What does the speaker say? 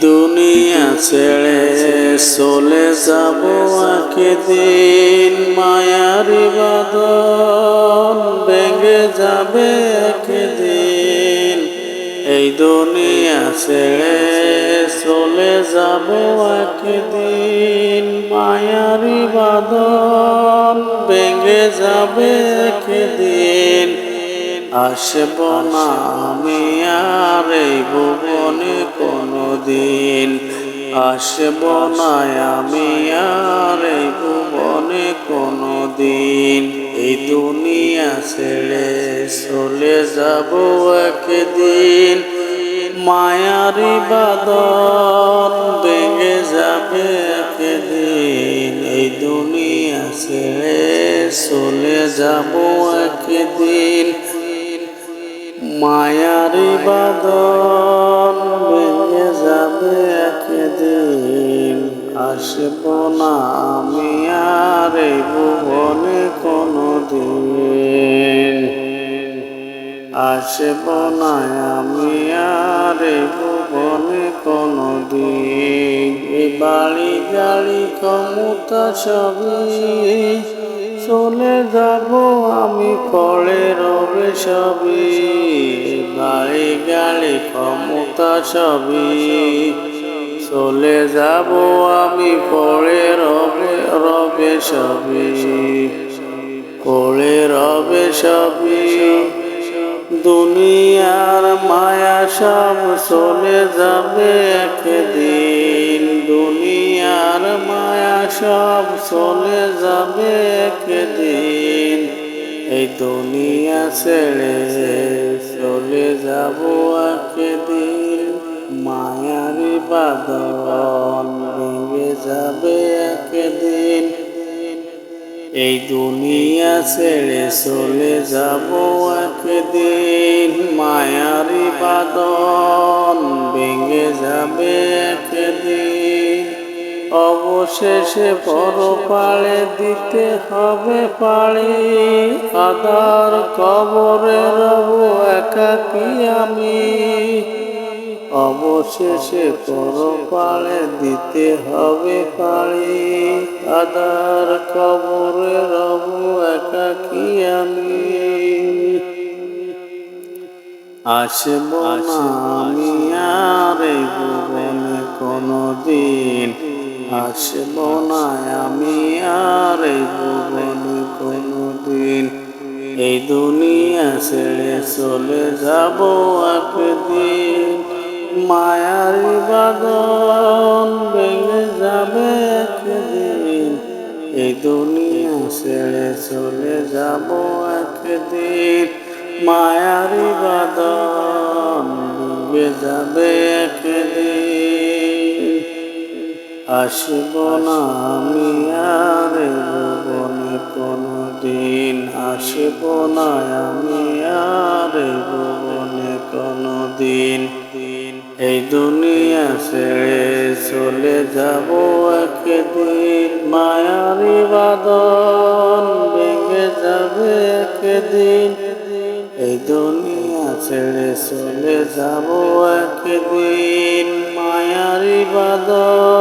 দুনিয়া ছেড়ে চলে যাব একদিন। মায়ার বাদন ভেঙে যাবে একদিন। এই দুনিয়া ছেড়ে চলে যাব একদিন। মায়ার বাদন ভেঙে যাবে একদিন। আসব না আমি আর এই ভুবনে। দিন আসব না আমি আর ভুবনে কোনো দিন এই দুনিয়া ছেড়ে চলে যাব একদিন। মায়ারি বাদন ভেঙে যাবে একদিন। এই দুনিয়া ছেড়ে চলে যাব একদিন। মায়ারি বাদন আসব না আমি আর এই ভুবনে কোনো দিন আসব না আমি আর এই ভুবনে কোনো দিন এই বাড়ি গাড়ি, ক্ষমতা সবই চলে যাব আমি পরে রবে সবই। বাড়ি গাড়ি, ক্ষমতা সবই। চলে যাব আমি পরে রবে রবে সবই পরে রবে সবই দুনিয়ার মায়া সব চলে যাবে একদিন। দুনিয়ার মায়া সব চলে যাবে একদিন। এই দুনিয়া ছেড়ে চলে যাব যাবে একদিন। এই দুনিয়া ছেড়ে চলে যাব একদিন। মায়ারি বাদন ভেঙে যাবে একদিন। অবশেষে বড় পাড়ে দিতে হবে পাড়ি আদার কবরে রব একাকি আমি। অবশেষে পর পাড়ে দিতে হবে পাড়ি আদার কবরে রব একাকি আমি। আসব না আমি আর এই ভুবনে কোনো দিন আসব না আমি আর এই ভুবনে কোনো দিন এই দুনিয়া ছেড়ে চলে যাব একদিন। মায়ার বাদন ভেঙে যাবে একদিন। এই দুনিয়া ছেড়ে চলে যাব একদিন। মায়ারি বাদন ডুবে যাবে একদিন। আসব না আমি আর ভুবনে কোনো দিন আসব না আমি আর ভুবনে কোনো দিন এই দুনিয়া ছেড়ে চলে যাব একদিন। মায়ার বাদন ভেঙে যাবে একদিন। এই দুনিয়া ছেড়ে চলে যাব একদিন। মায়ার বাদন